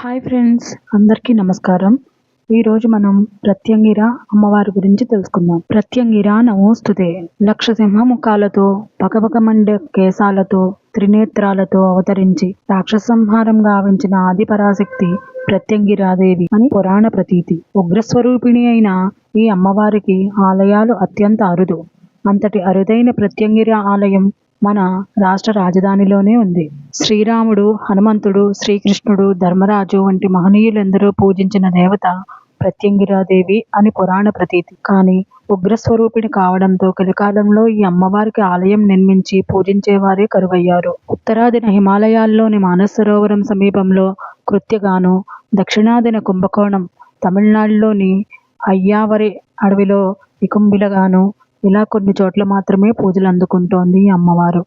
Hi friends అందరికీ నమస్కారం. ఈరోజు మనం ప్రత్యంగిర అమ్మవారి గురించి తెలుసుకుందాం. ప్రత్యంగిర నమోస్తుతే లక్షసింహ ముఖాలతో పకపకమండే కేశాలతో త్రినేత్రాలతో అవతరించి రాక్షసంహారం గావించిన ఆదిపరాశక్తి ప్రత్యంగిరాదేవి అని పురాణ ప్రతీతి. ఉగ్రస్వరూపిణి అయిన ఈ అమ్మవారికి ఆలయాలు అత్యంత అరుదు. అంతటి అరుదైన ప్రత్యంగిర ఆలయం మన రాష్ట్ర రాజధానిలోనే ఉంది. శ్రీరాముడు హనుమంతుడు శ్రీకృష్ణుడు ధర్మరాజు వంటి మహనీయులెందరో పూజించిన దేవత ప్రత్యంగిరాదేవి అని పురాణ ప్రతీతి. కానీ ఉగ్రస్వరూపిణి కావడంతో కలికాలంలో ఈ అమ్మవారికి ఆలయం నిర్మించి పూజించేవారే కరువయ్యారు. ఉత్తరాదిన హిమాలయాల్లోని మానసరోవరం సమీపంలో కృత్యగాను దక్షిణాదిన కుంభకోణం తమిళనాడులోని అయ్యావరి అడవిలో ఇకుంబిలగాను ఇలా కొన్ని చోట్ల మాత్రమే పూజలు అందుకుంటోంది ఈ అమ్మవారు.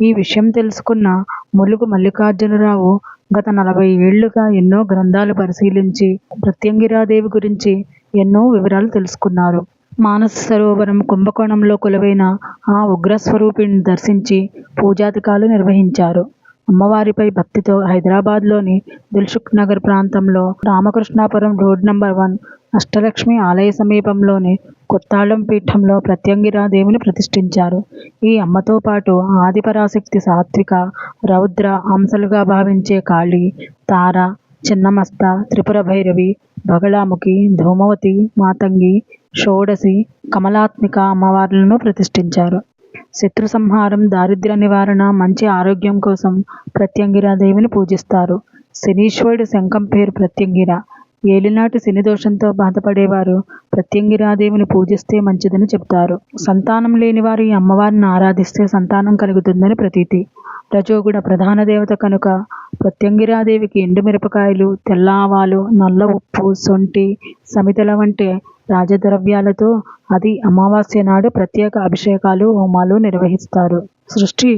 ఈ విషయం తెలుసుకున్న ములుగు మల్లికార్జునరావు గత నలభై ఏళ్ళుగా ఎన్నో గ్రంథాలు పరిశీలించి ప్రత్యంగిరాదేవి గురించి ఎన్నో వివరాలు తెలుసుకున్నారు. మానస సరోవరం కుంభకోణంలో కొలువైన ఆ ఉగ్రస్వరూపిణిని దర్శించి పూజాధికాలు నిర్వహించారు. అమ్మవారిపై భక్తితో హైదరాబాద్లోని దిల్సుఖ్ నగర్ ప్రాంతంలో Ramakrishnapuram road number one Ashtalakshmi ఆలయ సమీపంలోని కొత్తాళం పీఠంలో ప్రత్యంగిరాదేవిని ప్రతిష్ఠించారు. ఈ అమ్మతో పాటు ఆదిపరాశక్తి సాత్విక రౌద్ర అంశలుగా భావించే కాళీ తార చిన్నమస్త త్రిపుర భైరవి బగళాముఖి ధూమవతి మాతంగి షోడసి కమలాత్మిక అమ్మవార్లను ప్రతిష్ఠించారు. శత్రు సంహారం దారిద్ర్య నివారణ మంచి ఆరోగ్యం కోసం ప్రత్యంగిరాదేవిని పూజిస్తారు. శనీశ్వరుడి శంఖం పేరు ప్రత్యంగిర. ఏలినాటి శనిదోషంతో బాధపడేవారు. ప్రత్యంగిరాదేవిని పూజిస్తే మంచిదని చెబుతారు. సంతానం లేని వారు ఈ అమ్మవారిని ఆరాధిస్తే సంతానం కలుగుతుందని ప్రతీతి. రజోగుణ ప్రధాన దేవత కనుక ప్రత్యంగిరాదేవికి ఎండుమిరపకాయలు తెల్ల ఆవాలు నల్ల ఉప్పు సొంటి సమితల వంటి రాజద్రవ్యాలతో అది అమావాస్య నాడు ప్రత్యేక అభిషేకాలు హోమాలు నిర్వహిస్తారు. సృష్టి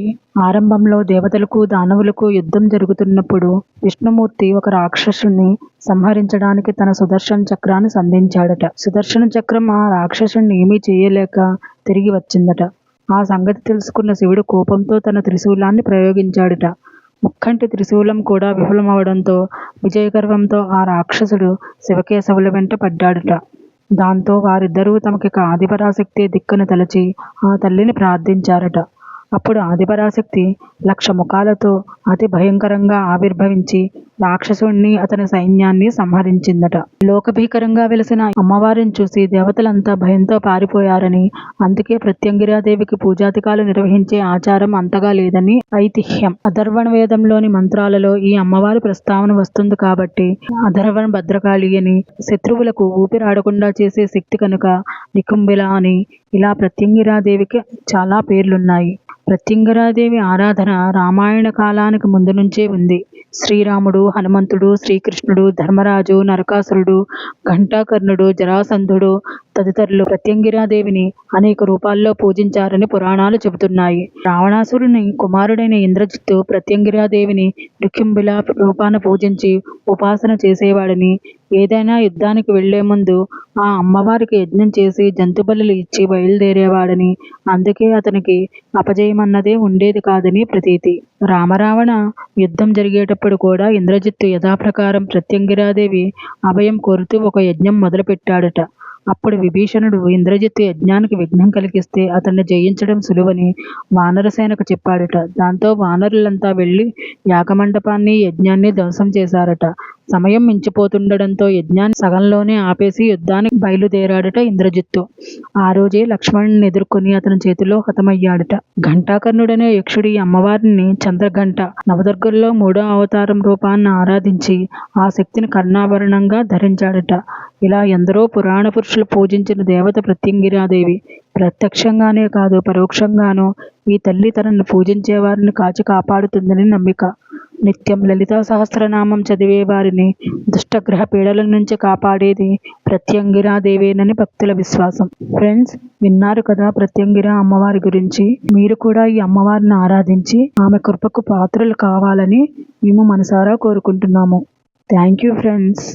ఆరంభంలో దేవతలకు దానవులకు యుద్ధం జరుగుతున్నప్పుడు విష్ణుమూర్తి ఒక రాక్షసుని సంహరించడానికి తన సుదర్శన చక్రాన్ని సంధించాడట. సుదర్శన చక్రం ఆ రాక్షసుని ఏమీ చేయలేక తిరిగి వచ్చిందట. ఆ సంగతి తెలుసుకున్న శివుడు కోపంతో తన త్రిశూలాన్ని ప్రయోగించాడట. ముక్కంటి త్రిశూలం కూడా విఫలమవడంతో విజయగర్వంతో ఆ రాక్షసుడు శివకేశవుల వెంట పడ్డాడట. దాంతో వారిద్దరూ తమకి ఆదిపరాశక్తి దిక్కును తలచి ఆ తల్లిని ప్రార్థించారట. అప్పుడు ఆదిపరాశక్తి లక్ష ముఖాలతో అతి భయంకరంగా ఆవిర్భవించి రాక్షసుణ్ణి అతని సైన్యాన్ని సంహరించిందట. లోకభీకరంగా వెలిసిన అమ్మవారిని చూసి దేవతలంతా భయంతో పారిపోయారని అందుకే ప్రత్యంగిరాదేవికి పూజాతికాలు నిర్వహించే ఆచారం అంతగా లేదని ఐతిహ్యం. అధర్వణ వేదంలోని మంత్రాలలో ఈ అమ్మవారి ప్రస్తావన వస్తుంది కాబట్టి అధర్వణ భద్రకాళి అని శత్రువులకు ఊపిరాడకుండా చేసే శక్తి కనుక నికుంబిల అని ఇలా ప్రత్యంగిరాదేవికి చాలా పేర్లున్నాయి. ప్రత్యంగరాదేవి ఆరాధన రామాయణ కాలానికి ముందు నుంచే ఉంది. శ్రీరాముడు హనుమంతుడు శ్రీకృష్ణుడు ధర్మరాజు నరకాసురుడు ఘంటాకర్ణుడు జరాసంధుడు తదితరులు ప్రత్యంగిరాదేవిని అనేక రూపాల్లో పూజించారని పురాణాలు చెబుతున్నాయి. రావణాసురుని కుమారుడైన ఇంద్రజిత్తు ప్రత్యంగిరాదేవిని రుక్కింబిల రూపాన పూజించి ఉపాసన చేసేవాడని ఏదైనా యుద్ధానికి వెళ్ళే ముందు ఆ అమ్మవారికి యజ్ఞం చేసి జంతుబలులు ఇచ్చి బయలుదేరేవాడని అందుకే అతనికి అపజయమన్నదే ఉండేది కాదని ప్రతీతి. రామరావణ యుద్ధం జరిగేటప్పుడు కూడా ఇంద్రజిత్తు యథాప్రకారం ప్రత్యంగిరాదేవి అభయం కోరుతూ ఒక యజ్ఞం మొదలుపెట్టాడట. అప్పుడు విభీషణుడు ఇంద్రజిత్తు యజ్ఞానికి విఘ్నం కలిగిస్తే అతన్ని జయించడం సులువని వానరసేనకు చెప్పాడట. దాంతో వానరులంతా వెళ్ళి యాగమండపాన్ని యజ్ఞాన్ని ధ్వంసం చేశారట. సమయం మించిపోతుండడంతో యజ్ఞాన్ని సగంలోనే ఆపేసి యుద్ధానికి బయలుదేరాడట ఇంద్రజిత్తు. ఆ రోజే లక్ష్మణుని ఎదుర్కొని అతని చేతిలో హతమయ్యాడట. ఘంటాకర్ణుడనే యక్షుడి అమ్మవారిని చంద్రఘంట నవదుర్గల్లో మూడో అవతారం రూపాన్ని ఆరాధించి ఆ శక్తిని కర్ణాభరణంగా ధరించాడట. ఇలా ఎందరో పురాణ పురుషులు పూజించిన దేవత ప్రత్యంగిరాదేవి. ప్రత్యక్షంగానే కాదు పరోక్షంగానూ ఈ తల్లి తనను పూజించే వారిని కాచి కాపాడుతుందని నమ్మిక. నిత్యం లలితా సహస్రనామం చదివే వారిని దుష్టగ్రహ పీడల నుంచి కాపాడేది ప్రత్యంగిరాదేవేనని భక్తుల విశ్వాసం. ఫ్రెండ్స్ విన్నారు కదా ప్రత్యంగిర అమ్మవారి గురించి? మీరు కూడా ఈ అమ్మవారిని ఆరాధించి ఆమె కృపకు పాత్రలు కావాలని మేము మనసారా కోరుకుంటున్నాము. Thank you friends